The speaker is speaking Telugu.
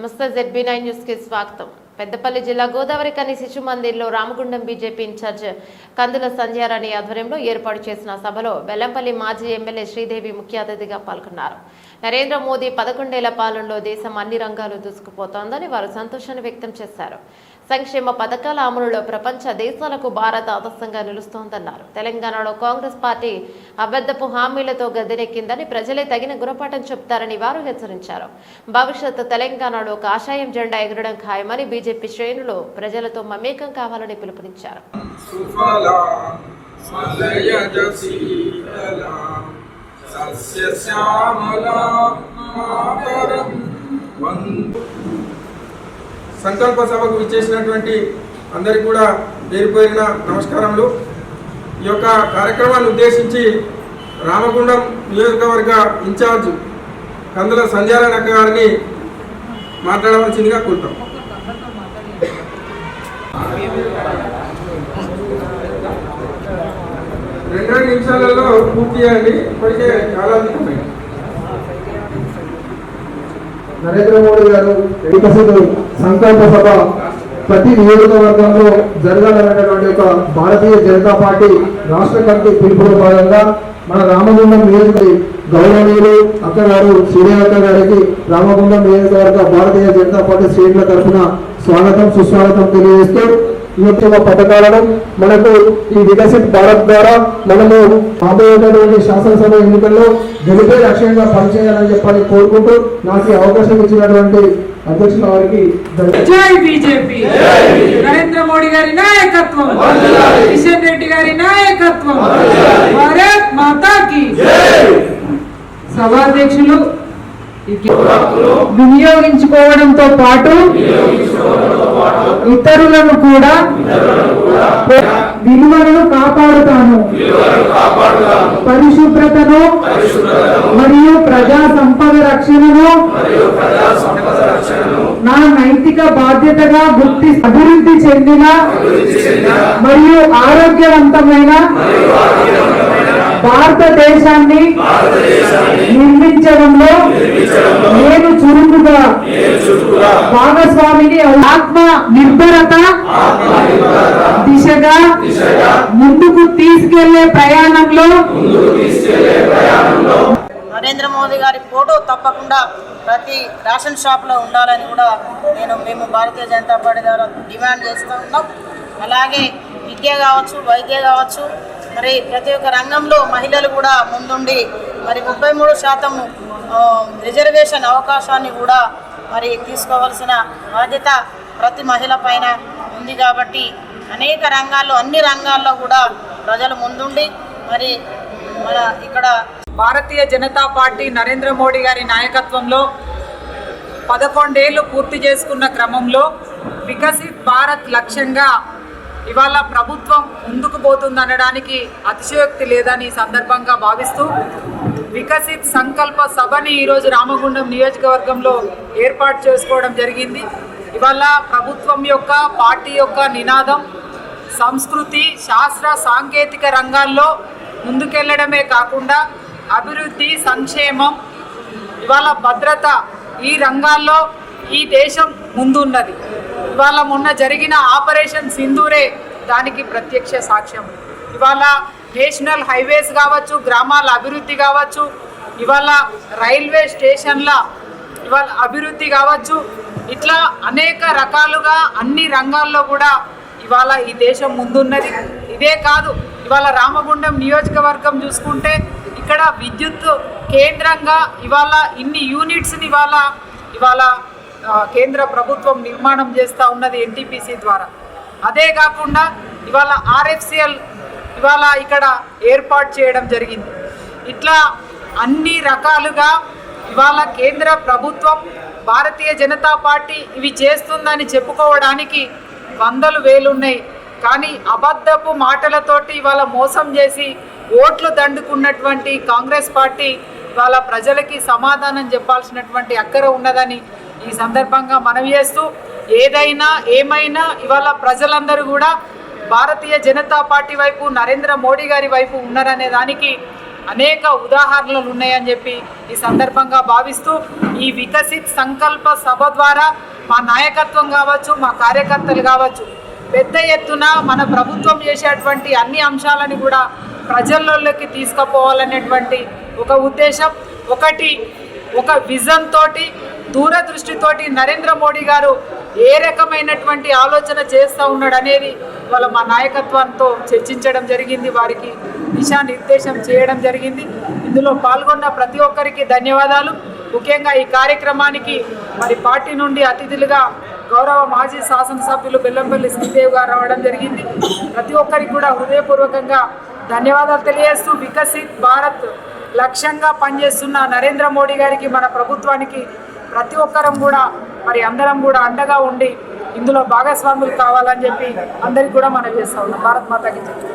నమస్తే జెడ్బీ నైన్ న్యూస్కి స్వాగతం. పెద్దపల్లి జిల్లా గోదావరి కని శిశు మందిర్లో రామగుండం బీజేపీ ఇన్ఛార్జ్ కందుల సంధ్యారాణి ఆధ్వర్యంలో ఏర్పాటు చేసిన సభలో బెల్లంపల్లి మాజీ ఎమ్మెల్యే శ్రీదేవి ముఖ్య అతిథిగా పాల్గొన్నారు. నరేంద్ర మోదీ పదకొండేళ్ళ పాలనలో దేశం అన్ని రంగాలు దూసుకుపోతోందని వారు సంతోషాన్ని వ్యక్తం చేశారు. సంక్షేమ పథకాల అమలులో ప్రపంచ దేశాలకు భారత ఆదర్శంగా నిలుస్తోందన్నారు. తెలంగాణలో కాంగ్రెస్ పార్టీ అబద్ధపు హామీలతో గద్దెనెక్కిందని ప్రజలే తగిన గుణపాఠం చెప్తారని వారు హెచ్చరించారు. భవిష్యత్తు తెలంగాణలో కాషాయం జెండా ఎగరడం ఖాయమని బీజేపీ శ్రేణులు ప్రజలతో మమేకం కావాలని పిలుపునిచ్చారు. సస్యశ్యామలా మాతరం వందు సంకల్ప సభకు విచ్చేసినటువంటి అందరికీ కూడా పేరుపోయిన నమస్కారములు. ఈ యొక్క కార్యక్రమాన్ని ఉద్దేశించి రామగుండం నియోజకవర్గ ఇన్ఛార్జ్ కందుల సంధ్యారాయణ గారిని మాట్లాడవలసిందిగా కోరుతాం. రెండు నిమిషాలలో పూర్తి చేయండి. ఇప్పటికే చాలా నరేంద్ర మోడీ గారు సంకల్ప సభ ప్రతి నియోజకవర్గంలో జరగాలనేటటువంటి ఒక భారతీయ జనతా పార్టీ రాష్ట్ర కమిటీ పిలుపులో భాగంగా మన రామగుండం నియోజకవర్గ గౌరవనీయులు అక్క గారు సూర్యాక్క గారికి రామగుండం నియోజకవర్గ భారతీయ జనతా పార్టీ శ్రేణుల తరఫున స్వాగతం సుస్వాగతం తెలియజేస్తూ యొక్క పథకాలను మనకు ఈ వికసిత్ భారత్ ద్వారా మనము రాబోయేటటువంటి శాసనసభ ఎన్నికల్లో గెలిపే లక్ష్యంగా పనిచేయాలని చెప్పని కోరుకుంటూ నాకు ఈ అవకాశం ఇచ్చినటువంటి అధ్యక్షుల వారికి. జై బీజేపీ. నరేంద్ర మోడీ గారి నాయకత్వం. కిషన్ రెడ్డి గారి నాయకత్వం. భారత్ మాతా కి సభాధ్యక్షులు వినియోగించుకోవడంతో పాటు ఇతరులను కూడా విలువలను కాపాడుతాను పరిశుభ్రతను మరియు ప్రజా సంపద రక్షణను నా నైతిక బాధ్యతగా గుర్తి అభివృద్ధి చెందిన మరియు ఆరోగ్యవంతమైన భారతదేశాన్ని నిర్మించడంలో నేను చురుకుగా భాగస్వామిని ఆత్మ నిర్భరత దిశగా ముందుకు తీసుకెళ్ళే ప్రయాణంలో నరేంద్ర మోదీ గారి ఫోటో తప్పకుండా ప్రతి రేషన్ షాప్లో ఉండాలని కూడా నేను మేము భారతీయ జనతా పార్టీ ద్వారా డిమాండ్ చేస్తూ ఉన్నాం. అలాగే విద్య కావచ్చు వైద్య కావచ్చు మరి ప్రతి ఒక్క రంగంలో మహిళలు కూడా ముందుండి మరి ముప్పై మూడు శాతం రిజర్వేషన్ అవకాశాన్ని కూడా మరి తీసుకోవాల్సిన బాధ్యత ప్రతి మహిళ పైన ఉంది కాబట్టి అనేక రంగాల్లో అన్ని రంగాల్లో కూడా ప్రజలు ముందుండి మరి మన ఇక్కడ భారతీయ జనతా పార్టీ నరేంద్ర మోడీ గారి నాయకత్వంలో పదకొండేళ్ళు పూర్తి చేసుకున్న క్రమంలో వికసిత్ భారత్ లక్ష్యంగా ఇవాళ ప్రభుత్వం ముందుకు పోతుందనడానికి అతిశయోక్తి లేదని సందర్భంగా భావిస్తూ వికసిత్ సంకల్ప సభని ఈరోజు రామగుండం నియోజకవర్గంలో ఏర్పాటు చేసుకోవడం జరిగింది. ఇవాళ ప్రభుత్వం యొక్క పార్టీ యొక్క నినాదం సంస్కృతి శాస్త్ర సాంకేతిక రంగాల్లో ముందుకెళ్ళడమే కాకుండా అభివృద్ధి సంక్షేమం ఇవాళ భద్రత ఈ రంగాల్లో ఈ దేశం ముందున్నది. ఇవాళ మొన్న జరిగిన ఆపరేషన్ సింధూరే దానికి ప్రత్యక్ష సాక్ష్యం. ఇవాళ నేషనల్ హైవేస్ కావచ్చు గ్రామాల అభివృద్ధి కావచ్చు ఇవాళ రైల్వే స్టేషన్ల ఇవాళ అభివృద్ధి కావచ్చు ఇట్లా అనేక రకాలుగా అన్ని రంగాల్లో కూడా ఇవాళ ఈ దేశం ముందున్నది. ఇదే కాదు ఇవాళ రామగుండం నియోజకవర్గం చూసుకుంటే ఇక్కడ విద్యుత్ కేంద్రంగా ఇవాళ ఇన్ని యూనిట్స్ని ఇవాళ ఇవాళ కేంద్ర ప్రభుత్వం నిర్మాణం చేస్తూ ఉన్నది ఎన్టీపీసీ ద్వారా. అదే కాకుండా ఇవాళ ఆర్ఎఫ్సిఎల్ ఇవాళ ఇక్కడ ఏర్పాటు చేయడం జరిగింది. ఇట్లా అన్ని రకాలుగా ఇవాళ కేంద్ర ప్రభుత్వం భారతీయ జనతా పార్టీ ఇవి చేస్తుందని చెప్పుకోవడానికి వందలు వేలున్నాయి. కానీ అబద్ధపు మాటలతోటి ఇవాళ మోసం చేసి ఓట్లు దండుకున్నటువంటి కాంగ్రెస్ పార్టీ ఇవాళ ప్రజలకి సమాధానం చెప్పాల్సినటువంటి అక్కర ఉన్నదని ఈ సందర్భంగా మనవి చేస్తూ ఏదైనా ఏమైనా ఇవాళ ప్రజలందరూ కూడా భారతీయ జనతా పార్టీ వైపు నరేంద్ర మోడీ గారి వైపు ఉన్నారనే దానికి అనేక ఉదాహరణలు ఉన్నాయని చెప్పి ఈ సందర్భంగా భావిస్తూ ఈ వికసిత్ సంకల్ప సభ ద్వారా మా నాయకత్వం కావచ్చు మా కార్యకర్తలు కావచ్చు పెద్ద ఎత్తున మన ప్రభుత్వం చేసేటువంటి అన్ని అంశాలని కూడా ప్రజల్లోకి తీసుకుపోవాలనేటువంటి ఒక ఉద్దేశం. ఒకటి ఒక విజన్ తోటి దూరదృష్టితోటి నరేంద్ర మోడీ గారు ఏ రకమైనటువంటి ఆలోచన చేస్తూ ఉన్నాడు అనేది వాళ్ళ మా నాయకత్వంతో చర్చించడం జరిగింది వారికి దిశానిర్దేశం చేయడం జరిగింది. ఇందులో పాల్గొన్న ప్రతి ఒక్కరికి ధన్యవాదాలు. ముఖ్యంగా ఈ కార్యక్రమానికి మరి పార్టీ నుండి అతిథులుగా గౌరవ మాజీ శాసనసభ్యులు బెల్లంపల్లి శ్రీదేవి గారు రావడం జరిగింది. ప్రతి ఒక్కరికి కూడా హృదయపూర్వకంగా ధన్యవాదాలు తెలియజేస్తూ వికసిత్ భారత్ లక్ష్యంగా పనిచేస్తున్న నరేంద్ర మోడీ గారికి మన ప్రభుత్వానికి ప్రతి ఒక్కరం కూడా మరి అందరం కూడా అండగా ఉండి ఇందులో భాగస్వాములు కావాలని చెప్పి అందరికి కూడా మనం చేస్తా ఉన్నాం. భారత్ మాతాకి చెప్పి